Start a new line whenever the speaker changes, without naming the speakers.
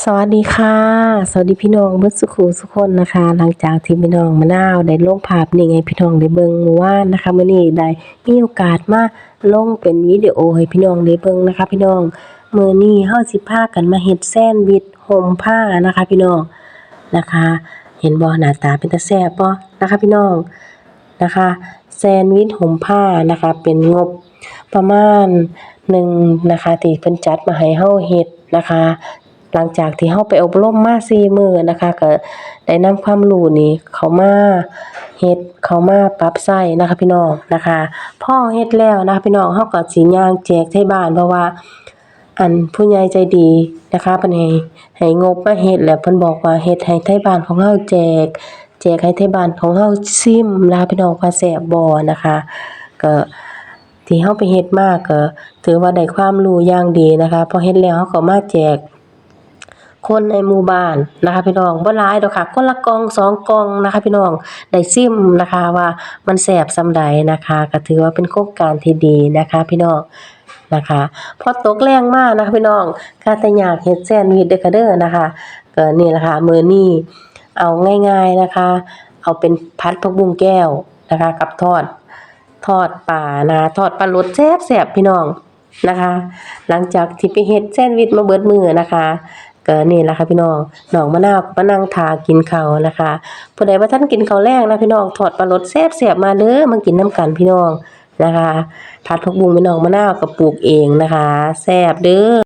สวัสดีค่ะ สวัสดีพี่น้องเบิดสุขุสุคนนะคะ หลังจากที่พี่น้องมะนาวได้ลงภาพนี่ไงพี่น้องได้เบิ่งเมื่อวานนะคะมื้อนี้ได้มีโอกาสมาลงเป็นวิดีโอให้พี่น้องได้เบิ่งนะคะ พี่น้องมื้อนี้เฮาสิพากันมาเฮ็ดแซนด์วิชห่มผ้านะคะ พี่น้องนะคะ เห็นบ่หน้าตาเป็นตาแซ่บบ่นะคะ พี่น้องนะคะแซนด์วิชห่มผ้านะคะ เป็นงบประมาณหนึ่งนะคะที่เพิ่นจัดมาให้เฮาเฮ็ดนะคะ หลังจากที่เฮาไปอบรมมา4มื้อนะคะ ก็ได้นำความรู้นี้เข้ามาเฮ็ดเข้ามาปรับใช้นะคะพี่น้องนะคะพ่อเฮ็ดแล้วนะคะพี่น้องเฮาก็สิย่างแจกไทบ้านเพราะว่า อันผู้ใหญ่ใจดีนะคะเพิ่นให้ให้งบมาเฮ็ดแล้วเพิ่นบอกว่าเฮ็ดให้ไทบ้านของเฮาแจก แจกให้ไทบ้านของเฮาชิมนะะพี่น้องว่าแซ่บบ่นะคะก็ที่เฮาไปเฮ็ดมาก็ถือว่าได้ความรู้อย่างดีนะคะพอเฮ็ดแล้วเฮาก็มาแจก คนในหมู่บ้านนะคะ พี่น้องบ่หลายดอกค่ะคนละกองสองกองนะคะ พี่น้องได้ชิมนะคะว่ามันแซ่บส่ำใดนะคะก็ถือว่าเป็นโครงการที่ดีนะคะ พี่น้องนะคะพอตกแรงมากนะคะพี่น้องก็แต่อยากเฮ็ดแซนด์วิชเดอค่ะเด้อนะคะก็นี่แหละค่ะมือนี้เอาง่าย ๆนะคะ เอาเป็นผัดผักบุ้งแก้วนะคะ กับทอดทอดปลานะทอดปลารสแซ่บๆพี่น้องนะคะ หลังจากที่ไปเฮ็ดแซนด์วิชมาเบิดมือนะคะ ก็นี่ล่ะค่ะพี่น้องน้องมะนาวมานั่งทากินเขานะคะผู้ใดว่าท่านกินเขาแลงนะพี่น้องถอดปลารสแซ่บๆมาเลยมากินน้ำกันพี่น้องนะคะผัดผักบุ้งพี่น้องมะนาวกับปลูกเองนะคะแซ่บเด้อ